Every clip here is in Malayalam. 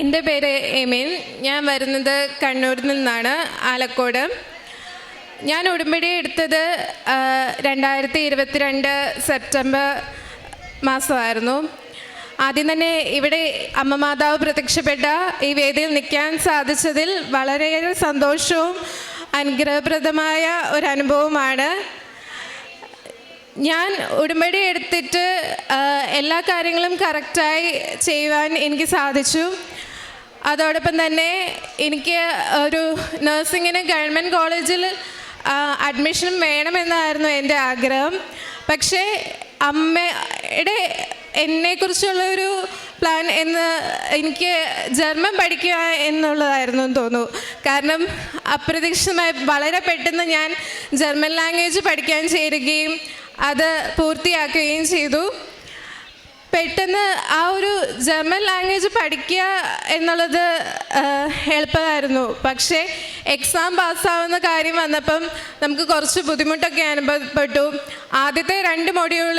എന്റെ പേര് എമിൻ. ഞാൻ വരുന്നത് കണ്ണൂരിൽ നിന്നാണ് ആലക്കോട്. ഞാൻ ഉടുമ്പടി എടുത്തത് രണ്ടായിരത്തി ഇരുപത്തിരണ്ട് സെപ്റ്റംബർ മാസമായിരുന്നു. ആദ്യം തന്നെ ഇവിടെ അമ്മ മാതാവ് പ്രത്യക്ഷപ്പെട്ട ഈ വേദിയിൽ നിൽക്കാൻ സാധിച്ചതിൽ വളരെയേറെ സന്തോഷവും അനുഗ്രഹപ്രദമായ ഒരു അനുഭവമാണ് ഞാൻ ഉടമ്പടി എടുത്തിട്ട് എല്ലാ കാര്യങ്ങളും കറക്റ്റായി ചെയ്യുവാൻ എനിക്ക് സാധിച്ചു. അതോടൊപ്പം തന്നെ എനിക്ക് ഒരു നഴ്സിങ്ങിന് ഗവൺമെന്റ് കോളേജിൽ അഡ്മിഷൻ വേണമെന്നായിരുന്നു എന്റെ ആഗ്രഹം. പക്ഷേ അമ്മയുടെ എന്നെക്കുറിച്ചുള്ള ഒരു പ്ലാൻ എന്ന് എനിക്ക് ജർമ്മൻ പഠിക്കുക എന്നുള്ളതായിരുന്നു എന്ന് തോന്നുന്നു. കാരണം അപ്രതീക്ഷിതമായി വളരെ പെട്ടെന്ന് ഞാൻ ജർമ്മൻ ലാംഗ്വേജ് പഠിക്കാൻ ചേരുകയും അത് പൂർത്തിയാക്കുകയും ചെയ്തു. പെട്ടെന്ന് ആ ഒരു ജർമ്മൻ ലാംഗ്വേജ് പഠിക്കുക എന്നുള്ളത് എളുപ്പമായിരുന്നു. പക്ഷേ എക്സാം പാസ്സാവുന്ന കാര്യം വന്നപ്പം നമുക്ക് കുറച്ച് ബുദ്ധിമുട്ടൊക്കെ അനുഭവപ്പെട്ടു. ആദ്യത്തെ രണ്ട് മൊഡ്യൂൾ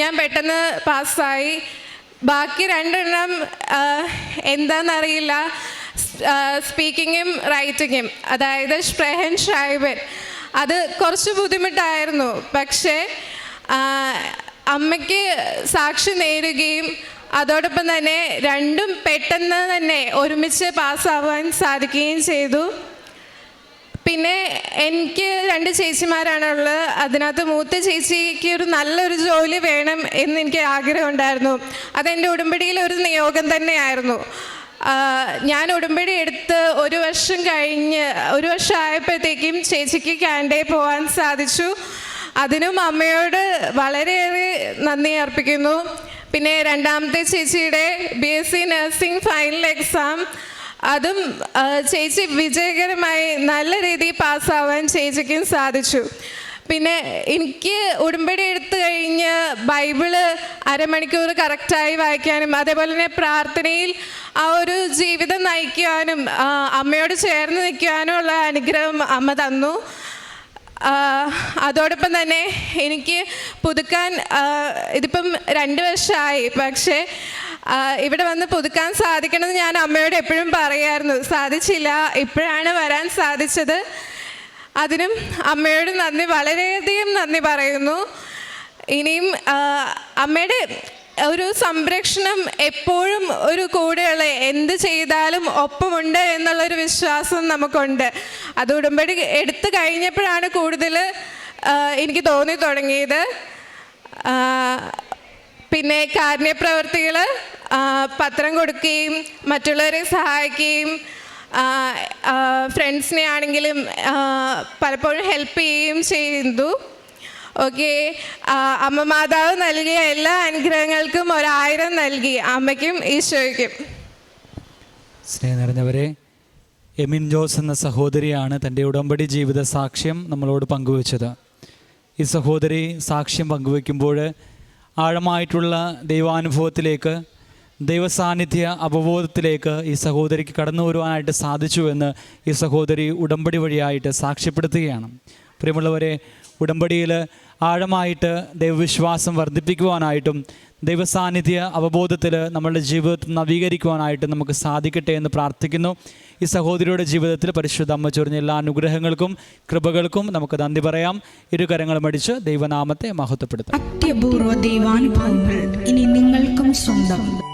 ഞാൻ പെട്ടെന്ന് പാസ്സായി ബാക്കി രണ്ടെണ്ണം എന്താണെന്നറിയില്ല സ്പീക്കിങ്ങും റൈറ്റിങ്ങും അതായത് ഷ്പ്രഹൻ ഷൈബൻ അത് കുറച്ച് ബുദ്ധിമുട്ടായിരുന്നു. പക്ഷേ അമ്മയ്ക്ക് സാക്ഷി നേരുകയും അതോടൊപ്പം തന്നെ രണ്ടും പെട്ടെന്ന് തന്നെ ഒരുമിച്ച് പാസ്സാവാൻ സാധിക്കുകയും ചെയ്തു. പിന്നെ എനിക്ക് രണ്ട് ചേച്ചിമാരാണുള്ളത്. അതിനകത്ത് മൂത്ത ചേച്ചിക്ക് ഒരു നല്ലൊരു ജോലി വേണം എന്ന് എനിക്ക് ആഗ്രഹമുണ്ടായിരുന്നു അതെന്റെ ഉടമ്പടിയിലെ ഒരു നിയോഗം തന്നെയായിരുന്നു. ഞാൻ ഉടമ്പടി എടുത്ത് ഒരു വർഷം കഴിഞ്ഞ് ഒരു വർഷം ആയപ്പോഴത്തേക്കും ചേച്ചിക്ക് കാനഡയിൽ പോകാൻ സാധിച്ചു. അതിനും അമ്മയോട് വളരെയേറെ നന്ദി അർപ്പിക്കുന്നു. പിന്നെ രണ്ടാമത്തെ ചേച്ചിയുടെ B S C nursing final exam അതും ചേച്ചി വിജയകരമായി നല്ല രീതിയിൽ പാസ്സാവാൻ ചേച്ചിക്കും സാധിച്ചു. പിന്നെ എനിക്ക് ഉടമ്പടി എടുത്തു കഴിഞ്ഞ് ബൈബിൾ അരമണിക്കൂർ കറക്റ്റായി വായിക്കാനും അതേപോലെ തന്നെ പ്രാർത്ഥനയിൽ ആ ഒരു ജീവിതം നയിക്കുവാനും അമ്മയോട് ചേർന്ന് നിൽക്കുവാനും ഉള്ള അനുഗ്രഹം അമ്മ തന്നു. അതോടൊപ്പം തന്നെ എനിക്ക് പുതുക്കാൻ ഇതിപ്പം രണ്ട് വർഷമായി പക്ഷേ ഇവിടെ വന്ന് പുതുക്കാൻ സാധിക്കണമെന്ന് ഞാൻ അമ്മയോട് എപ്പോഴും പറയായിരുന്നു സാധിച്ചില്ല ഇപ്പോഴാണ് വരാൻ സാധിച്ചത്. അതിനും അമ്മയോട് നന്ദി വളരെയധികം നന്ദി പറയുന്നു. ഇനിയും അമ്മയുടെ ഒരു സംരക്ഷണം എപ്പോഴും ഒരു കൂടെയുള്ള എന്ത് ചെയ്താലും ഒപ്പമുണ്ട് എന്നുള്ളൊരു വിശ്വാസം നമുക്കുണ്ട്. അത് ഉടമ്പടി എടുത്തു കഴിഞ്ഞപ്പോഴാണ് കൂടുതൽ എനിക്ക് തോന്നി തുടങ്ങിയത്. പിന്നെ കാരുണ്യപ്രവർത്തികൾ പത്രം കൊടുക്കുകയും മറ്റുള്ളവരെ സഹായിക്കുകയും ഫ്രണ്ട്സിനെ ആണെങ്കിലും പലപ്പോഴും ഹെൽപ്പ് ചെയ്യുകയും ചെയ്തു. ഓക്കെ അമ്മ മാതാവ് നൽകിയ എല്ലാ അനുഗ്രഹങ്ങൾക്കും ഒരായിരം നൽകി. അമ്മയ്ക്കും ഈശോയ്ക്കും. സ്നേഹം നിറഞ്ഞവരെ എമിൻ ജോസ് എന്ന സഹോദരിയാണ് തന്റെ ഉടമ്പടി ജീവിത സാക്ഷ്യം നമ്മളോട് പങ്കുവച്ചത്. ഈ സഹോദരി സാക്ഷ്യം പങ്കുവയ്ക്കുമ്പോൾ ആഴമായിട്ടുള്ള ദൈവാനുഭവത്തിലേക്ക് ദൈവസാന്നിധ്യ അവബോധത്തിലേക്ക് ഈ സഹോദരിക്ക് കടന്നു വരുവാനായിട്ട് സാധിച്ചു എന്ന് ഈ സഹോദരി ഉടമ്പടി വഴിയായിട്ട് സാക്ഷ്യപ്പെടുത്തുകയാണ്. പ്രിയമുള്ളവരെ ഉടമ്പടിയിൽ ആഴമായിട്ട് ദൈവവിശ്വാസം വർദ്ധിപ്പിക്കുവാനായിട്ടും ദൈവസാന്നിധ്യ അവബോധത്തിൽ നമ്മളുടെ ജീവിതത്തിൽ നവീകരിക്കുവാനായിട്ട് നമുക്ക് സാധിക്കട്ടെ എന്ന് പ്രാർത്ഥിക്കുന്നു. ഈ സഹോദരിയുടെ ജീവിതത്തിൽ പരിശുദ്ധ അമ്മ ചൊരിഞ്ഞ എല്ലാ അനുഗ്രഹങ്ങൾക്കും കൃപകൾക്കും നമുക്ക് നന്ദി പറയാം. ഇരു കരങ്ങളും അടിച്ച് ദൈവനാമത്തെ മഹത്വപ്പെടുത്താം. അത്യപൂർവ ദൈവാനുഭവങ്ങൾ ഇനി നിങ്ങൾക്കും സ്വന്തം.